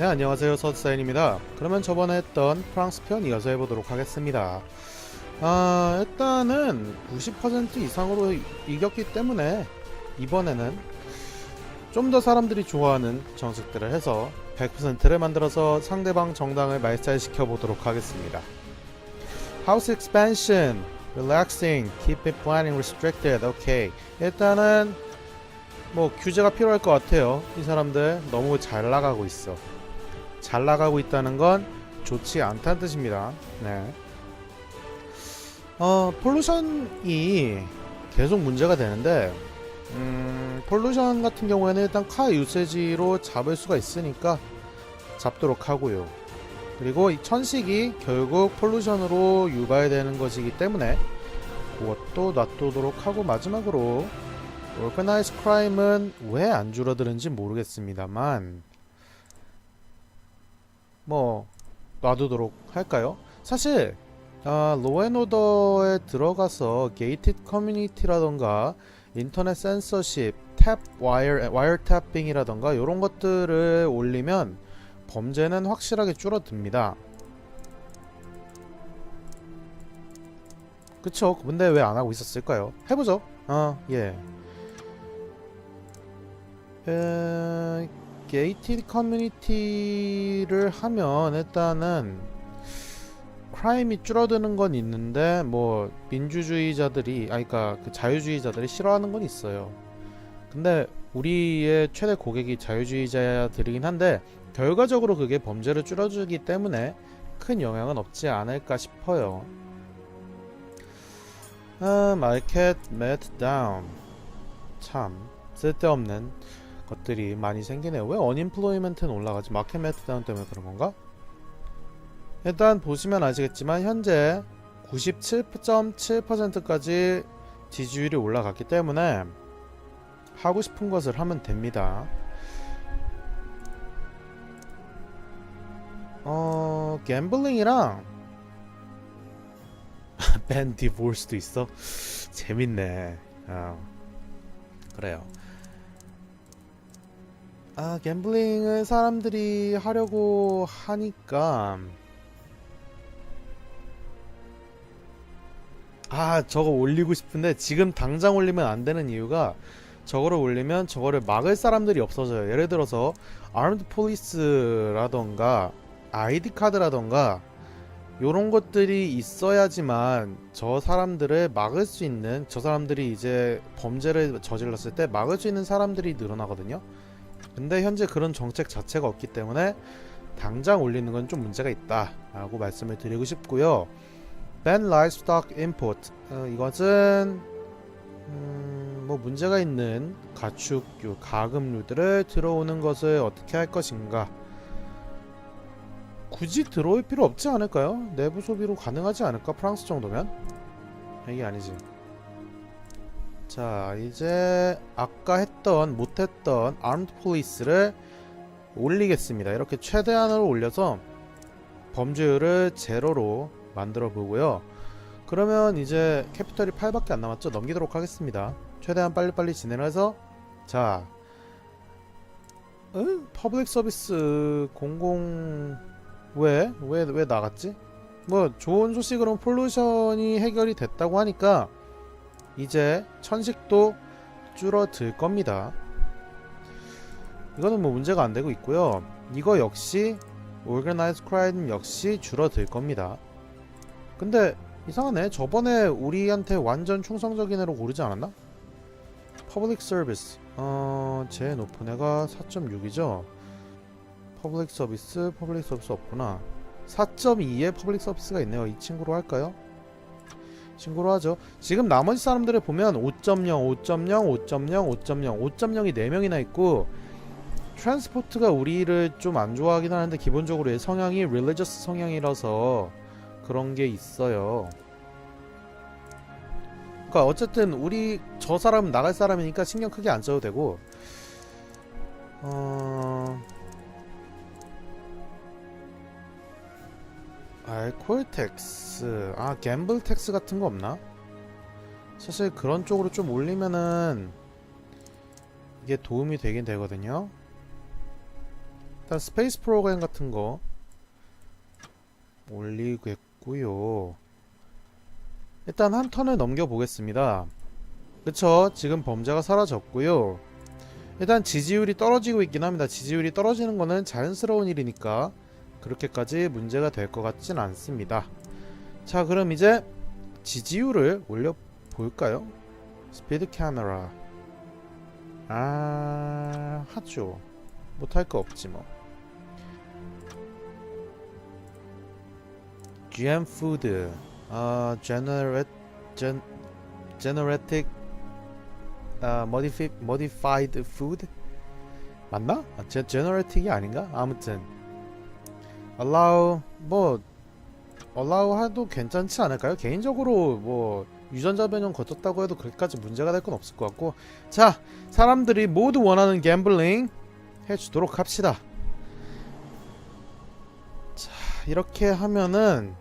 네, 안녕하세요. 서사인입니다. 그러면 저번에 했던 프랑스 편 이어서 해보도록 하겠습니다. 아, 일단은 90% 이상으로 이- 이겼기 때문에 이번에는 좀 더 사람들이 좋아하는 정책들을 해서 100%를 만들어서 상대방 정당을 말살시켜 보도록 하겠습니다. House expansion, relaxing, keep it planning restricted. 오케이. 일단은 뭐 규제가 필요할 것 같아요. 이 사람들 너무 잘 나가고 있어. 잘 나가고 있다는 건 좋지 않다는 뜻입니다. 네. 어, 폴루션이 계속 문제가 되는데, 음, 폴루션 같은 경우에는 일단 카 유세지로 잡을 수가 있으니까 잡도록 하고요. 그리고 이 천식이 결국 폴루션으로 유발되는 것이기 때문에 그것도 놔두도록 하고 마지막으로 오르가나이즈 크라임은 왜 안 줄어드는지 모르겠습니다만 뭐 놔두도록 할까요? 사실 아, 로앤오더에 들어가서 게이티드 커뮤니티라던가 인터넷 센서십, 탭 와이어 와이어 탭빙이라던가 이런 것들을 올리면 범죄는 확실하게 줄어듭니다. 그쵸? 근데 왜 안 하고 있었을까요? 해보죠. 아, 예. 에, 게이티드 커뮤니티를 하면 일단은 크라임이 줄어드는 건 있는데 뭐 민주주의자들이 아니 그러니까 그 자유주의자들이 싫어하는 건 있어요. 근데 우리의 최대 고객이 자유주의자들이긴 한데 결과적으로 그게 범죄를 줄여주기 때문에 큰 영향은 없지 않을까 싶어요. 아, 마켓 매트 다운 참 쓸데없는 것들이 많이 생기네요. 왜 언임플로이먼트는 올라가지? 마켓 매트 다운 때문에 그런 건가? 일단 보시면 아시겠지만 현재 97.7%까지 지지율이 올라갔기 때문에 하고 싶은 것을 하면 됩니다. 어, 갬블링이랑 밴 디볼스도 있어. 재밌네. 어. 그래요. 아, 갬블링을 사람들이 하려고 하니까 아, 저거 올리고 싶은데 지금 당장 올리면 안 되는 이유가 저거를 올리면 저거를 막을 사람들이 없어져요. 예를 들어서 아르드 폴리스라던가 아이디 카드라던가 요런 것들이 있어야지만 저 사람들을 막을 수 있는 저 사람들이 이제 범죄를 저질렀을 때 막을 수 있는 사람들이 늘어나거든요. 근데 현재 그런 정책 자체가 없기 때문에 당장 올리는 건 좀 문제가 있다라고 말씀을 드리고 싶고요. Ban livestock import 어, 이것은 음, 뭐 문제가 있는 가축류, 가금류들을 들어오는 것을 어떻게 할 것인가? 굳이 들어올 필요 없지 않을까요? 내부 소비로 가능하지 않을까? 프랑스 정도면? 이게 아니지. 자, 이제 아까 했던 못했던 armed police를 올리겠습니다. 이렇게 최대한으로 올려서 범죄율을 제로로 만들어 보고요. 그러면 이제 캐피털이 8밖에 안 남았죠? 넘기도록 하겠습니다. 최대한 빨리빨리 진행을 해서 자, 응? 퍼블릭 서비스 공공 왜? 왜, 왜 나갔지? 뭐 좋은 소식으로는 폴루션이 해결이 됐다고 하니까 이제 천식도 줄어들 겁니다. 이거는 뭐 문제가 안 되고 있고요. 이거 역시 Organized Crime 역시 줄어들 겁니다. 근데 이상하네. 저번에 우리한테 완전 충성적인 애로 고르지 않았나? Public Service. 어, 제일 높은 애가 4.6이죠. 퍼블릭 서비스, 퍼블릭 서비스 없구나. 4.2에 퍼블릭 서비스가 있네요. 이 친구로 할까요? 친구로 하죠. 지금 나머지 사람들을 보면 5.0, 5.0, 5.0, 5.0, 5.0이 4명이나 있고 트랜스포트가 우리를 좀 안 좋아하긴 하는데 기본적으로 얘 성향이 릴리저스 성향이라서 그런 게 있어요. 그러니까 어쨌든 우리 저 사람은 나갈 사람이니까 신경 크게 안 써도 되고 어 알코올 텍스 아 갬블 텍스 같은 거 없나? 사실 그런 쪽으로 좀 올리면은 이게 도움이 되긴 되거든요. 일단 스페이스 프로그램 같은 거 올리겠고요. 일단 한 턴을 넘겨 보겠습니다. 그쵸? 지금 범죄가 사라졌고요. 일단 지지율이 떨어지고 있긴 합니다. 지지율이 떨어지는 거는 자연스러운 일이니까 그렇게까지 문제가 될 것 같진 않습니다. 자, 그럼 이제 지지율을 올려 볼까요? 스피드 카메라. 아, 하죠. 못할 거 없지 뭐. GM 푸드, 아, 제너레, 젠, 제너레틱, 아, 머디피, modified food 맞나? 아, 제, 제너레틱이 아닌가? 아무튼 allow 뭐 allow 해도 괜찮지 않을까요? 개인적으로 뭐 유전자 변형 거쳤다고 해도 그렇게까지 문제가 될 건 없을 것 같고. 자 사람들이 모두 원하는 갬블링 해주도록 합시다. 자 이렇게 하면은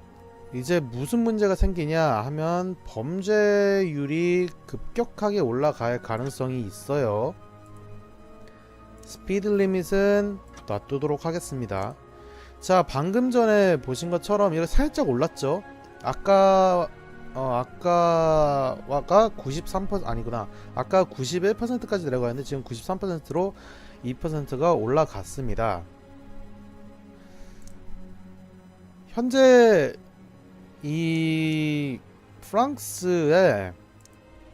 이제 무슨 문제가 생기냐 하면 범죄율이 급격하게 올라갈 가능성이 있어요. 스피드 리밋은 놔두도록 하겠습니다 자 방금 전에 보신 것처럼 이렇게 살짝 올랐죠? 아까 어 아까와가 93% 아니구나. 아까 91%까지 내려가는데 지금 93%로 2%가 올라갔습니다. 현재 이 프랑스의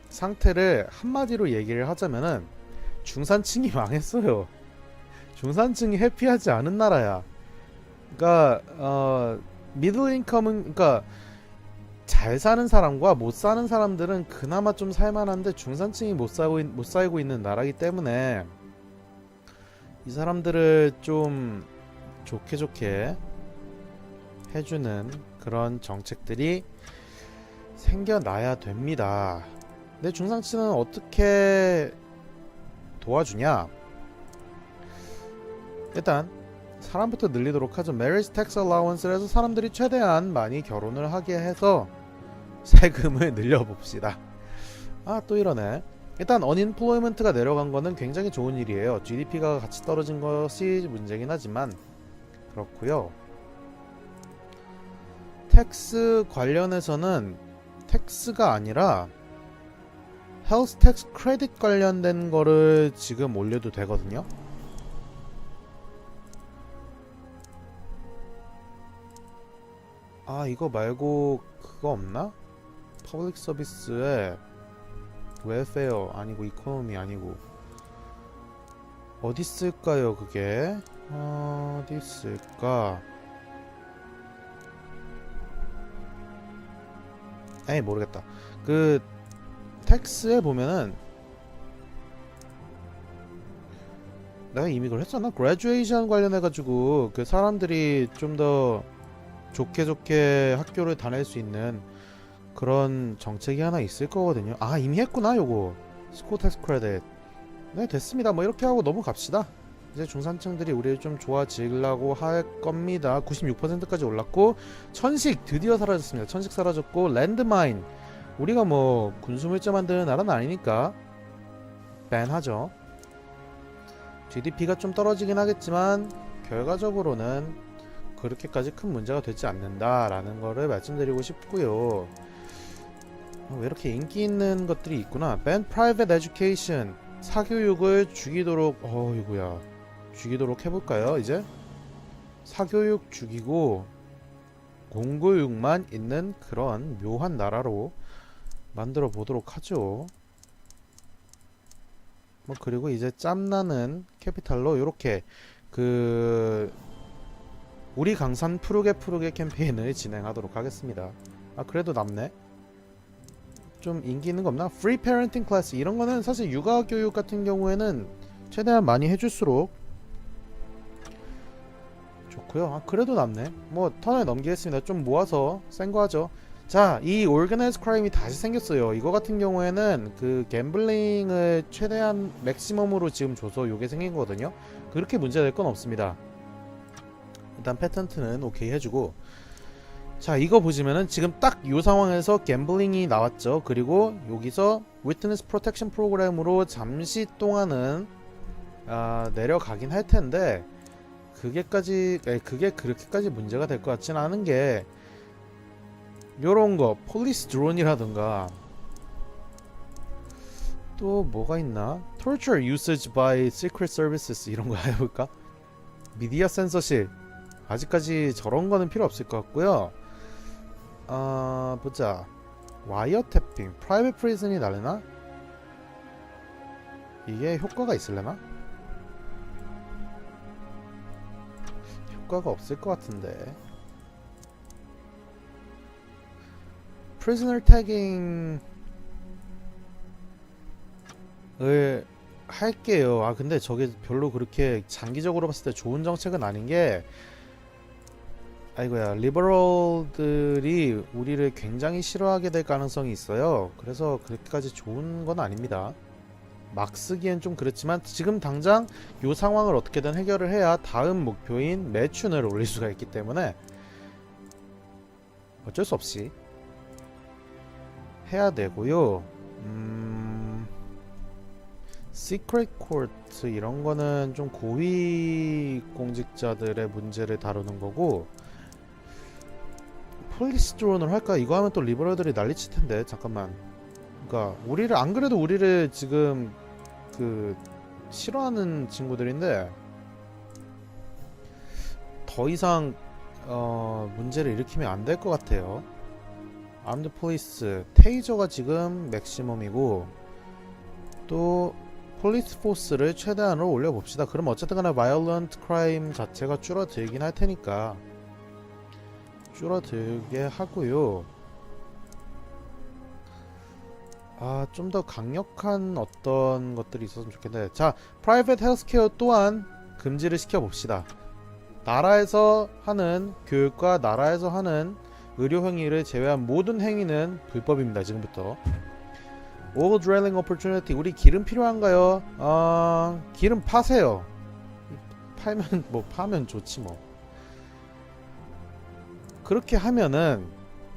상태를 한마디로 얘기를 하자면은 중산층이 망했어요. 중산층이 해피하지 않은 나라야 그러니까 어 미들 인컴은 그러니까 잘 사는 사람과 못 사는 사람들은 그나마 좀 살만한데 중산층이 못 살고 있- 못 살고 있는 나라이기 때문에 이 사람들을 좀 좋게 좋게 해주는 그런 정책들이 생겨나야 됩니다. 근데 중산층은 어떻게 도와주냐? 일단 사람부터 늘리도록 하죠. Marriage Tax Allowance를 해서 사람들이 최대한 많이 결혼을 하게 해서 세금을 늘려봅시다. 아 또 이러네. 일단 언인플로이먼트가 내려간 거는 굉장히 좋은 일이에요. GDP가 같이 떨어진 것이 문제긴 하지만 그렇고요. 텍스 관련해서는 텍스가 아니라 헬스 텍스 크레딧 관련된 거를 지금 올려도 되거든요. 아 이거 말고 그거 없나? 퍼블릭 서비스에 웰페어 아니고 이코노미 아니고 어디 쓸까요 그게? 어디 쓸까? 에이 모르겠다. 그 텍스에 보면은 내가 이미 그걸 했었나? 그레듀에이션 관련해 가지고 그 사람들이 좀더 좋게 좋게 학교를 다닐 수 있는 그런 정책이 하나 있을 거거든요. 아 이미 했구나 요거 스코 텍스 크레딧. 네 됐습니다. 뭐 이렇게 하고 넘어갑시다. 이제 중산층들이 우리를 좀 좋아지려고 할 겁니다. 96%까지 올랐고 천식 드디어 사라졌습니다. 천식 사라졌고 랜드마인 우리가 뭐 군수물자 만드는 나라는 아니니까 밴하죠. GDP가 좀 떨어지긴 하겠지만 결과적으로는 그렇게까지 큰 문제가 되지 않는다라는 거를 말씀드리고 싶고요. 어, 왜 이렇게 인기 있는 것들이 있구나. 밴 프라이빗 에듀케이션 사교육을 죽이도록 어이구야 죽이도록 해볼까요 이제 사교육 죽이고 공교육만 있는 그런 묘한 나라로 만들어 보도록 하죠. 뭐 그리고 이제 짬나는 캐피탈로 이렇게 그 우리 강산 푸르게 푸르게 캠페인을 진행하도록 하겠습니다. 아 그래도 남네. 좀 인기 있는 거 없나? 프리 페런팅 클래스 이런 거는 사실 육아 교육 같은 경우에는 최대한 많이 해줄수록 좋고요. 아 그래도 남네. 뭐 턴을 넘기겠습니다. 좀 모아서 센 거 하죠. 자, 이 오르가나이즈 크라임이 다시 생겼어요. 이거 같은 경우에는 그 갬블링을 최대한 맥시멈으로 지금 줘서 요게 생긴 거거든요. 그렇게 문제될 건 없습니다. 일단 패턴트는 오케이 해주고 자 이거 보시면은 지금 딱 이 상황에서 갬블링이 나왔죠 그리고 여기서 위트니스 프로텍션 프로그램으로 잠시 동안은 아, 내려가긴 할 텐데 그게까지 에, 그게 그렇게까지 문제가 될 것 같지는 않은 게 요런 거 폴리스 드론이라든가 또 뭐가 있나? Torture usage by secret services 이런 거 해볼까? 미디어 센서십 아직까지 저런 거는 필요 없을 것 같고요. 아 보자 와이어 태핑 프라이빗 프리즌이 날려나? 이게 효과가 있을려나? 효과가 없을 것 같은데 prisoner tagging 을 할게요. 아 근데 저게 별로 그렇게 장기적으로 봤을 때 좋은 정책은 아닌 게 아이고야 리버럴들이 우리를 굉장히 싫어하게 될 가능성이 있어요. 그래서 그렇게까지 좋은 건 아닙니다. 막 쓰기엔 좀 그렇지만 지금 당장 이 상황을 어떻게든 해결을 해야 다음 목표인 매춘을 올릴 수가 있기 때문에 어쩔 수 없이 해야 되고요. 음, 시크릿 코트 이런 거는 좀 고위 공직자들의 문제를 다루는 거고 폴리스 드론을 할까? 이거 하면 또 리버럴들이 난리칠 텐데 잠깐만. 그러니까 우리를 안 그래도 우리를 지금 그 싫어하는 친구들인데 더 이상 어, 문제를 일으키면 안 될 것 같아요. 암드 폴리스 테이저가 지금 맥시멈이고 또 폴리스 포스를 최대한으로 올려봅시다. 그럼 어쨌든 간에 바이올런트 크라임 자체가 줄어들긴 할 테니까 줄어들게 하고요. 아, 좀 더 강력한 어떤 것들이 있었으면 좋겠는데. 자, 프라이빗 헬스케어 또한 금지를 시켜 봅시다. 나라에서 하는 교육과 나라에서 하는 의료 행위를 제외한 모든 행위는 불법입니다. 지금부터. All drilling opportunity. 우리 기름 필요한가요? 아, 기름 파세요. 팔면 뭐 파면 좋지 뭐. 그렇게 하면은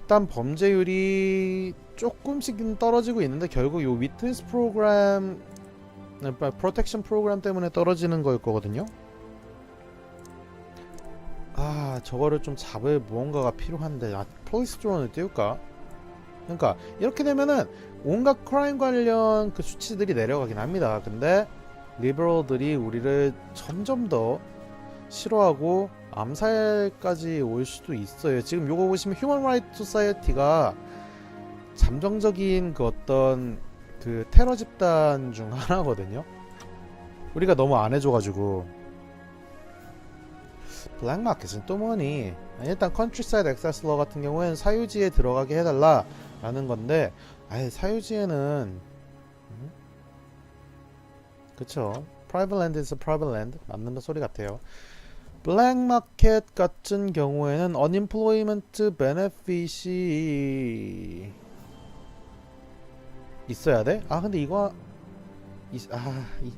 일단 범죄율이 조금씩은 떨어지고 있는데 결국 요 위트니스 프로그램 프로텍션 프로그램 때문에 떨어지는 거일 거거든요. 아 저거를 좀 잡을 무언가가 필요한데 아 폴리스 드론을 띄울까? 그러니까 이렇게 되면은 온갖 크라임 관련 그 수치들이 내려가긴 합니다. 근데 리버럴들이 우리를 점점 더 싫어하고 암살까지 올 수도 있어요. 지금 요거 보시면 휴먼 라이트 소사이어티가 잠정적인 그 어떤 그 테러 집단 중 하나거든요. 우리가 너무 안 해줘가지고 블랙마켓은 또 뭐니? 일단 컨트리사이드 액세스 러 같은 경우에는 사유지에 들어가게 해달라라는 건데, 아예 사유지에는 음? 그쵸? 프라이빗 랜드에서 프라이빗 랜드 맞는 소리 같아요. 블랙마켓 같은 경우에는 unemployment benefit이 있어야 돼? 아 근데 이거 이, 아 이,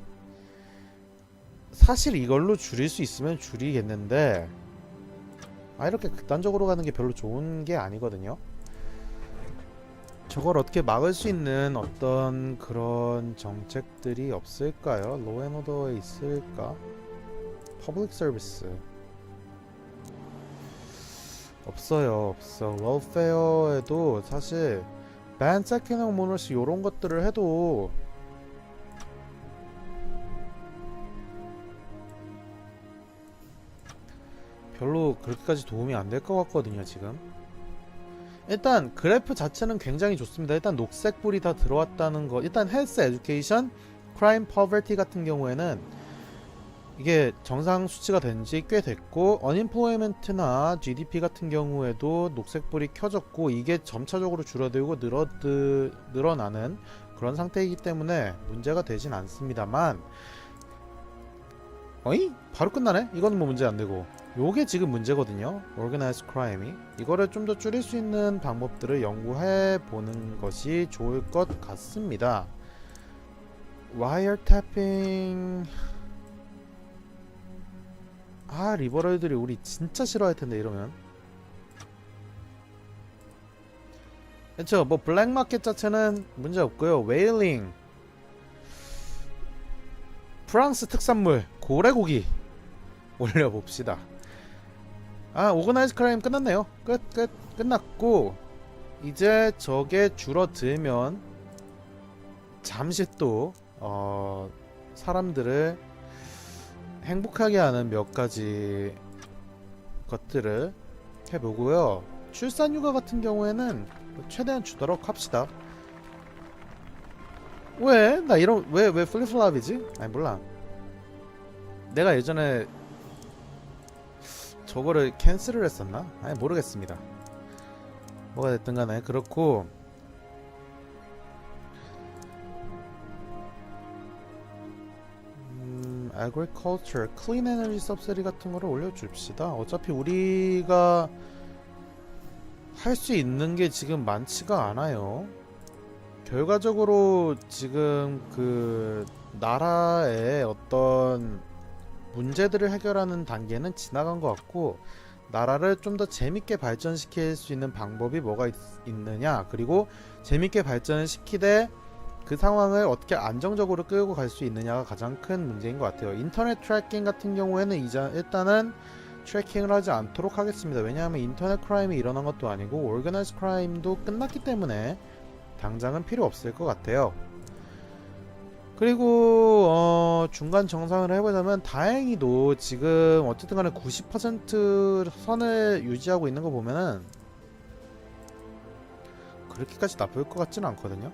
사실 이걸로 줄일 수 있으면 줄이겠는데 아 이렇게 극단적으로 가는 게 별로 좋은 게 아니거든요. 저걸 어떻게 막을 수 있는 어떤 그런 정책들이 없을까요? 로앤오더에 있을까? 퍼블릭 서비스 없어요 없어. 웰페어에도 사실 밴 세킹 모너스 요런 것들을 해도 별로 그렇게까지 도움이 안 될 것 같거든요 지금. 일단 그래프 자체는 굉장히 좋습니다. 일단 녹색 불이 다 들어왔다는 거 일단 헬스 에듀케이션 크라임 퍼버티 같은 경우에는 이게 정상 수치가 된 지 꽤 됐고 어닝플로이먼트나 GDP 같은 경우에도 녹색불이 켜졌고 이게 점차적으로 줄어들고 늘어드, 늘어나는 그런 상태이기 때문에 문제가 되진 않습니다만 어이? 바로 끝나네? 이거는 뭐 문제 안 되고. 요게 지금 문제거든요. Organized Crime이. 이거를 좀 더 줄일 수 있는 방법들을 연구해 보는 것이 좋을 것 같습니다. 와이어태핑 아 리버럴들이 우리 진짜 싫어할 텐데 이러면 그쵸 뭐 블랙마켓 자체는 문제 없고요 웨일링 프랑스 특산물 고래고기 올려봅시다. 아 오거나이즈 크라임 끝났네요. 끝 끝 끝났고 이제 저게 줄어들면 잠시 또 어, 사람들을 행복하게 하는 몇 가지 것들을 해보고요. 출산 휴가 같은 경우에는 최대한 주도록 합시다. 왜? 나 이런 왜왜 플립플랍이지? 아니 몰라. 내가 예전에 저거를 캔슬을 했었나? 아니 모르겠습니다. 뭐가 됐든 간에 그렇고 agriculture, clean energy subsidy 같은 거를 올려줍시다. 어차피 우리가 할 수 있는 게 지금 많지가 않아요. 결과적으로 지금 그 나라의 어떤 문제들을 해결하는 단계는 지나간 것 같고 나라를 좀 더 재밌게 발전시킬 수 있는 방법이 뭐가 있, 있느냐 그리고 재밌게 발전을 시키되 그 상황을 어떻게 안정적으로 끌고 갈 수 있느냐가 가장 큰 문제인 것 같아요. 인터넷 트래킹 같은 경우에는 이자, 일단은 트래킹을 하지 않도록 하겠습니다. 왜냐하면 인터넷 크라임이 일어난 것도 아니고 오르가나이즈 크라임도 끝났기 때문에 당장은 필요 없을 것 같아요. 그리고 어, 중간 정상을 해보자면 다행히도 지금 어쨌든 간에 90% 선을 유지하고 있는 거 보면은 그렇게까지 나쁠 것 같지는 않거든요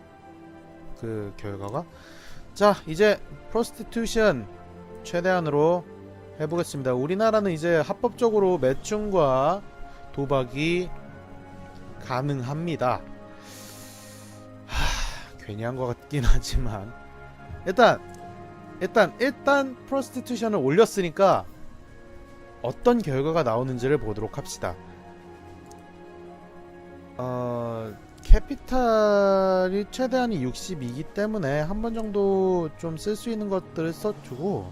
그 결과가. 자 이제 프로스티튜션 최대한으로 해보겠습니다. 우리나라는 이제 합법적으로 매춘과 도박이 가능합니다. 하, 괜히 한 것 같긴 하지만. 일단 일단 일단 프로스티튜션을 올렸으니까 어떤 결과가 나오는지를 보도록 합시다. 어 캐피탈이 최대한이 62이기 때문에 한 번 정도 좀 쓸 수 있는 것들을 써주고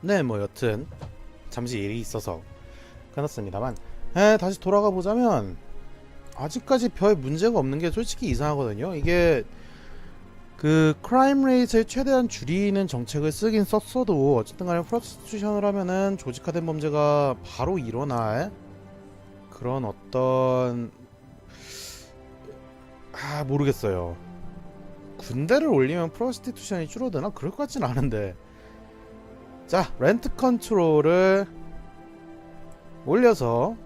네 뭐 여튼 잠시 일이 있어서 끊었습니다만 에, 다시 돌아가 보자면 아직까지 별 문제가 없는 게 솔직히 이상하거든요. 이게 그 크라임 레이트를 최대한 줄이는 정책을 쓰긴 썼어도 어쨌든 간에 프로스티튜션을 하면은 조직화된 범죄가 바로 일어날 그런 어떤 아 모르겠어요. 군대를 올리면 프로스티튜션이 줄어드나 그럴 것 같진 않은데 자 렌트 컨트롤을 올려서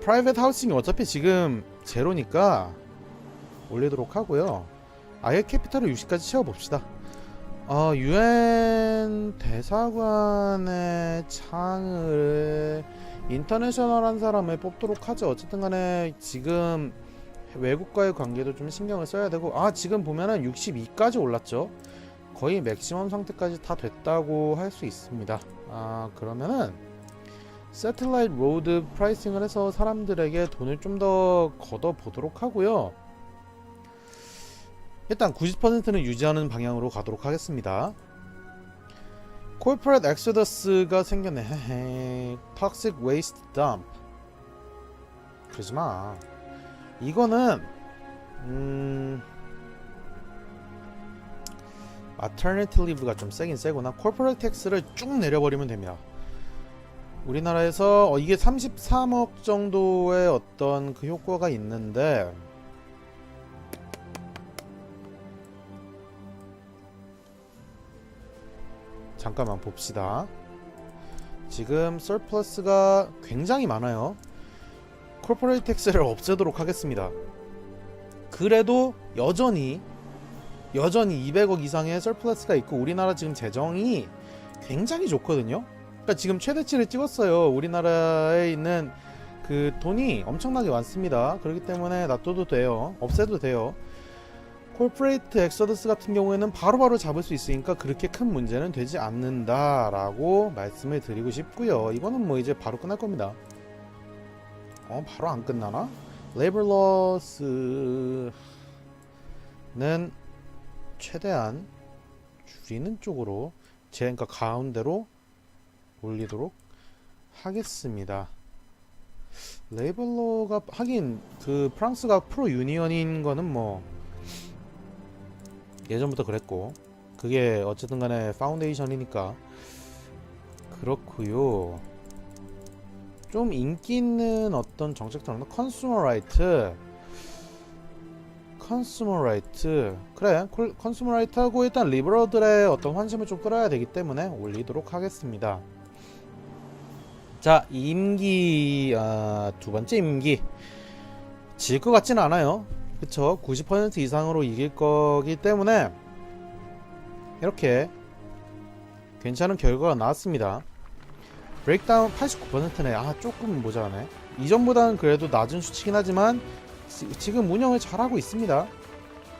프라이빗 하우싱이 어차피 지금 제로니까 올리도록 하고요. 아예 캐피탈을 60까지 채워봅시다. 어, 유엔 대사관의 창을 인터내셔널한 사람을 뽑도록 하죠. 어쨌든 간에 지금 외국과의 관계도 좀 신경을 써야 되고 아 지금 보면은 62까지 올랐죠. 거의 맥시멈 상태까지 다 됐다고 할 수 있습니다. 아 그러면은 세틀라이트 로드 프라이싱을 해서 사람들에게 돈을 좀 더 걷어 보도록 하고요. 일단 90%는 유지하는 방향으로 가도록 하겠습니다. 코퍼레이트 엑소더스가 생겼네. 헤헤. 톡식 웨이스트 덤프. 그러지 마. 이거는 음 마터니티 리브가 좀 세긴 세구나. 코퍼레이트 텍스를 쭉 내려버리면 됩니다. 우리나라에서 어, 이게 33억 정도의 어떤 그 효과가 있는데 잠깐만 봅시다. 지금 서플러스가 굉장히 많아요. 코퍼레이트 텍스를 없애도록 하겠습니다. 그래도 여전히 여전히 200억 이상의 서플러스가 있고 우리나라 지금 재정이 굉장히 좋거든요. 그러니까 지금 최대치를 찍었어요. 우리나라에 있는 그 돈이 엄청나게 많습니다. 그렇기 때문에 놔둬도 돼요. 없애도 돼요. 콜프레이트 엑서더스 같은 경우에는 바로 바로 잡을 수 있으니까 그렇게 큰 문제는 되지 않는다라고 말씀을 드리고 싶고요. 이거는 뭐 이제 바로 끝날 겁니다. 어, 바로 안 끝나나? 레이버 러스는 최대한 줄이는 쪽으로 제 그러니까 가운데로 올리도록 하겠습니다. 레이블러가 하긴 그 프랑스가 프로 유니언인 거는 뭐 예전부터 그랬고 그게 어쨌든 간에 파운데이션이니까 그렇고요. 좀 인기 있는 어떤 정책들은 컨슈머 라이트 컨슈머 라이트 그래 콜- 컨슈머 라이트하고 일단 리버러들의 어떤 환심을 좀 끌어야 되기 때문에 올리도록 하겠습니다. 자 임기 아, 두 번째 임기 질 것 같지는 않아요. 그쵸? 90% 이상으로 이길 거기 때문에 이렇게 괜찮은 결과가 나왔습니다. 브레이크다운 89%네. 아 조금 모자라네. 이전보다는 그래도 낮은 수치긴 하지만 지, 지금 운영을 잘하고 있습니다.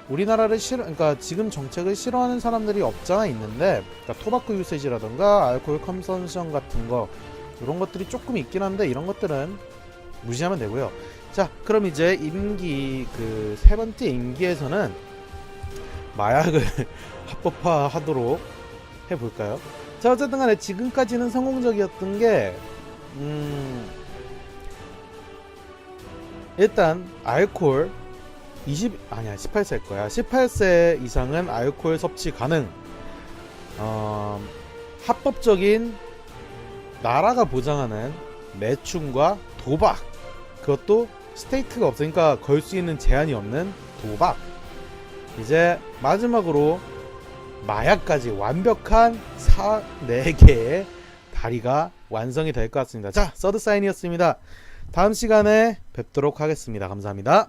우리나라를 싫어, 그러니까 지금 정책을 싫어하는 사람들이 없잖아 있는데, 그러니까 토바코 유세지라던가 알코올 컨섬션 같은 거 이런 것들이 조금 있긴 한데 이런 것들은 무시하면 되고요. 자, 그럼 이제 임기 그 세 번째 임기에서는 마약을 합법화하도록 해볼까요? 자, 어쨌든 간에 지금까지는 성공적이었던 게, 음, 일단, 알콜, 20, 아니야, 18세일 거야. 18세 이상은 알코올 섭취 가능. 어, 합법적인 나라가 보장하는 매춘과 도박. 그것도 스테이트가 없으니까 걸 수 있는 제한이 없는 도박. 이제 마지막으로 마약까지 완벽한 4, 4개의 다리가 완성이 될 것 같습니다. 자, 서드 사인이었습니다. 다음 시간에 뵙도록 하겠습니다. 감사합니다.